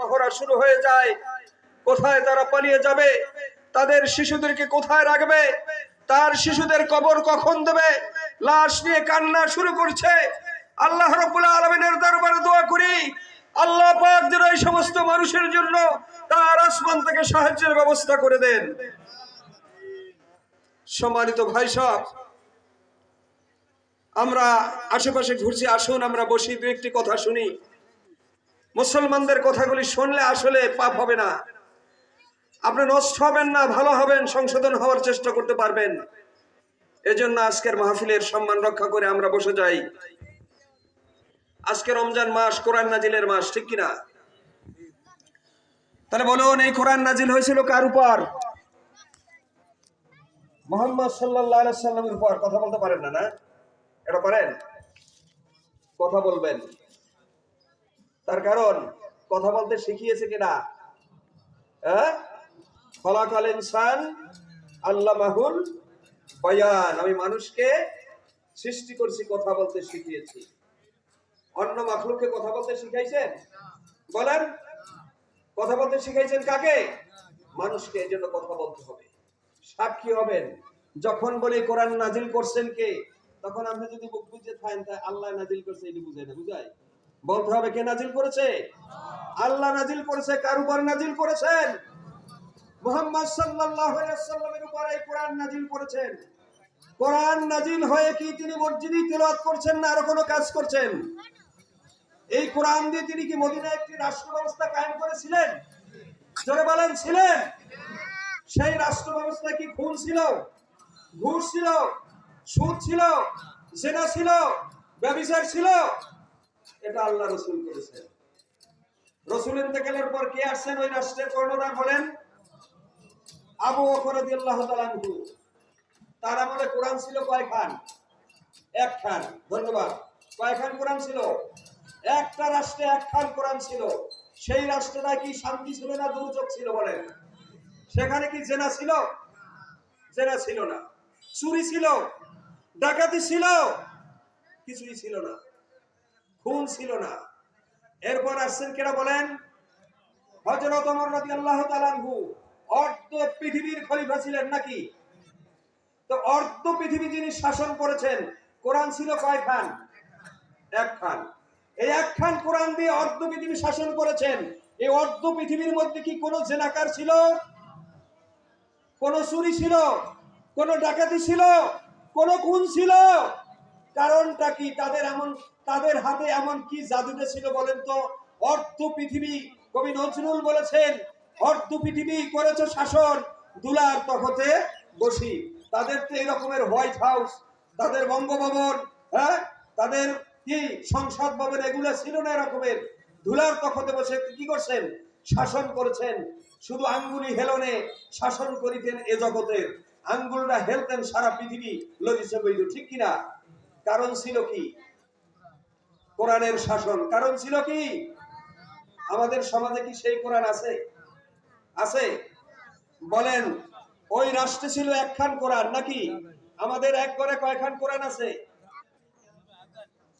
মহড়া শুরু হয়ে যায়। কোথায় তারা পালিয়ে যাবে? তাদের শিশুদেরকে কোথায় রাখবে? তার শিশুদের কবর কখন দেবে? লাশ নিয়ে কান্না শুরু করছে। আল্লাহ আলমিনের দরবারে দোয়া করি, আল্লাহ সমস্ত মানুষের জন্য তার আসমান থেকে সাহায্যের ব্যবস্থা করে দেন। সম্মানিত ভাই সব আমরা আশেপাশে ঘুরছি, আসুন, আমরা বসি দু একটি কথা শুনি। মুসলমানদের কথাগুলি শুনলে আসলে পাপ হবে না। আপনি নষ্ট হবেন না, ভালো হবেন, সংশোধন হওয়ার চেষ্টা করতে পারবেন। এজন্য আজকের মাহফিলের সম্মান রক্ষা করে আমরা বসে যাই। আজকে রমজান মাস, কোরআন নাজিলের মাস, ঠিক কিনা তাহলে বলুন, এই কোরআন নাজিল হয়েছিল কার উপর? মোহাম্মদ সাল্লাহ সাল্লামের উপর। কথা বলতে পারেন না না? এটা পারেন? কথা বলবেন। তার কারণ, কথা বলতে শিখিয়েছে কিনা? হ্যাঁ? ফলাকাল ইনসান আল্লাহ মাহুল বয়ান। আমি মানুষকে সৃষ্টি করছি, কথা বলতে শিখিয়েছি। অন্য মাখলুককে কথা বলতে শিখাইছেন? বলেন, কথা বলতে শিখাইছেন কাকে? মানুষকে, এই জন্য কথা বলতে হবে। সাক্ষী হবেন। যখন বলি কোরআন নাজিল করছেন কে? তখন আপনি যদি বুক বুঝে থাকেন তাই আল্লাহ নাজিল করছে, এটি বুঝাই না বুঝাই বলতে হবে কে নাজিল করেছে? আল্লাহ নাজিল করেছে, কার উপর নাজিল করেছেন? মোহাম্মদ সাল্লামের উপর এই কোরআন নাজিল করেছেন। কোরআন নাজিল হয়ে কি তিনি মসজিদে তেলাওয়াত করছেন না আরও কোনো কাজ করছেন? এই কোরআন দিয়ে তিনি কি মদিনায় একটি রাষ্ট্র ব্যবস্থা কায়েম করেছিলেন? জোরে বলেন, ছিলেন। সেই রাষ্ট্র ব্যবস্থা কি খুন ছিল? ঘুষ ছিল? সুদ ছিল? জেনা ছিল? ব্যবচার ছিল? এটা আল্লাহ রসুল করেছেন। রসুল ইন্তেকালের পর কে আসছেন ওই রাষ্ট্রের কর্ণধার বলেন আবু বকর রাদিয়াল্লাহু তাআলা আনহু। তার আমলে কোরআন ছিল কয় খান? এক খান। ধন্যবাদ। কয় খান কোরআন ছিল? একটা রাষ্ট্রে এক খান কোরআন ছিল। সেই রাষ্ট্রটা কি শান্তি ছিল না, দুর্যোগ ছিল বলেন। সেখানে কি জেনা ছিল? জেনা ছিল না। চুরি ছিল? ডাকাতি ছিল? কিছুই ছিল না। খুন ছিল না। এরপর আসছেন কেরা বলেন? হজরত অমর রাজি আল্লাহ তালানহু অর্ধ পৃথিবীর খলিফা ছিলেন নাকি? তো অর্ধ পৃথিবী যিনি শাসন করেছেন, কোরআন ছিল কয় খান? এক খান। এই এক খান কোরআন দিয়ে অর্ধ পৃথিবী শাসন করেছেন। এই অর্ধ পৃথিবীর মধ্যে কি কোনো জেনাকার ছিল? কোন চুরি ছিল? কোন ডাকাতি ছিল? কোন খুন ছিল? কারণটা কি? তাদের এমন, তাদের হাতে এমন কি জাদুটা ছিল বলেন তো? অর্ধ পৃথিবী, কবি নজরুল বলেছেন অর্ধ পৃথিবী করেছে শাসন, দুলার তখতে বসি। তাদের তো এরকমের হোয়াইট হাউস, তাদের বঙ্গভবন হ্যাঁ? তাদের কি সংসদ ভবন, এগুলো ছিল না এরকমের? ধুলার তখতে বসে কি করছেন? শাসন করেছেন। শুধু আঙ্গুলি হেলনে শাসন করিতেন এ জগতের। আঙ্গুলটা হেলতেন সারা পৃথিবী লজিছে বইল ঠিক কিনা? কারণ ছিল কি? কোরআনের শাসন। কারণ ছিল কি? আমাদের সমাজে কি সেই কোরআন আছে? আছে? বলেন, ওই রাষ্ট্রে ছিল একখান কোরআন নাকি? আমাদের এক করে কয়খান কোরআন আছে?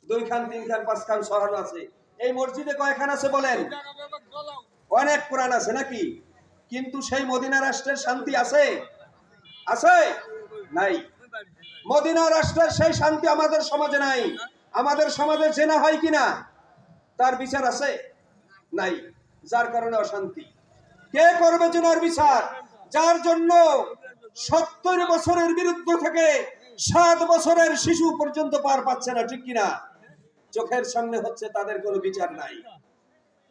দুই খান তিন খান পাঁচ খান সহান আছে। এই মসজিদে কয়খান আছে বলেন? অনেক কোরআন আছে নাকি? কিন্তু সেই মদিনা রাষ্ট্রের শান্তি আছে? আছে? নাই। মদিনা রাষ্ট্রের সেই শান্তি আমাদের সমাজে নাই। আমাদের সমাজে জেনা হয় কিনা, তার বিচার আছে নাই, যার কারণে অশান্তি। কে করবে জেনার বিচার? যার জন্য সত্তর বছরের বিরুদ্ধ থেকে সাত বছরের শিশু পর্যন্ত পার পাচ্ছে না, ঠিক কিনা? চোখের সামনে হচ্ছে তাদের কোনো বিচার নাই।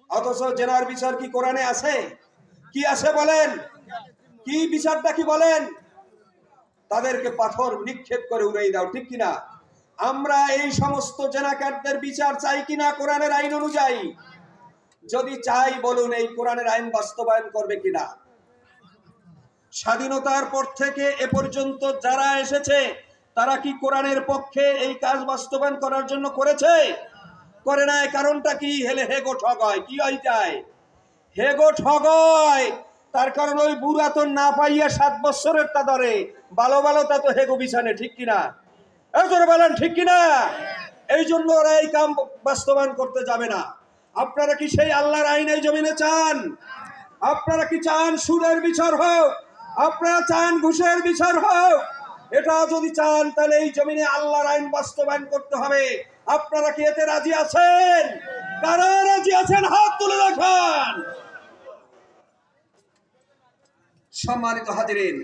অথচ জেনার বিচার কি কোরআনে আছে? কি আছে বলেন? কি বিচারটা কি বলেন? তাদেরকে পাথর নিক্ষেপ করে উড়াই দাও, ঠিক কিনা? আমরা এই সমস্ত জেনাকারদের বিচার চাই কিনা কোরআনের আইন অনুযায়ী? যদি চাই, বলুন এই কোরআনের আইন বাস্তবায়ন করবে কিনা? স্বাধীনতার পর থেকে এ পর্যন্ত যারা এসেছে, তারা কি কোরআনের পক্ষে এই কাজ বাস্তবায়ন করার জন্য করেছে? করে নাই, কারণটা কি? হেলে হেগো ঠগ হয়, কি হয় যায়? হেগো ঠগ হয় তার কারণ ওই বুড়া তো না পাইয়া সাত বছরের তা ধরে ভালো ভালো তা তো হেগো বিছানে, ঠিক কিনা? এই বলেন, ঠিক কিনা? এই জন্য ওরা এই কাম বাস্তবায়ন করতে যাবে না। আপনারা কি সেই আল্লাহর আইনের জমিনে চান? আপনারা কি চান সুরের বিচার হোক? আপনারা চান ঘুষের বিচার হোক? এটা যদি চান, তাহলে এই জমিনে আল্লাহর আইন বাস্তবায়ন করতে হবে। আপনারা কি এতে রাজি আছেন? কারা রাজি আছেন? হাত তুলে রাখান সম্মানিত হাজিরিন।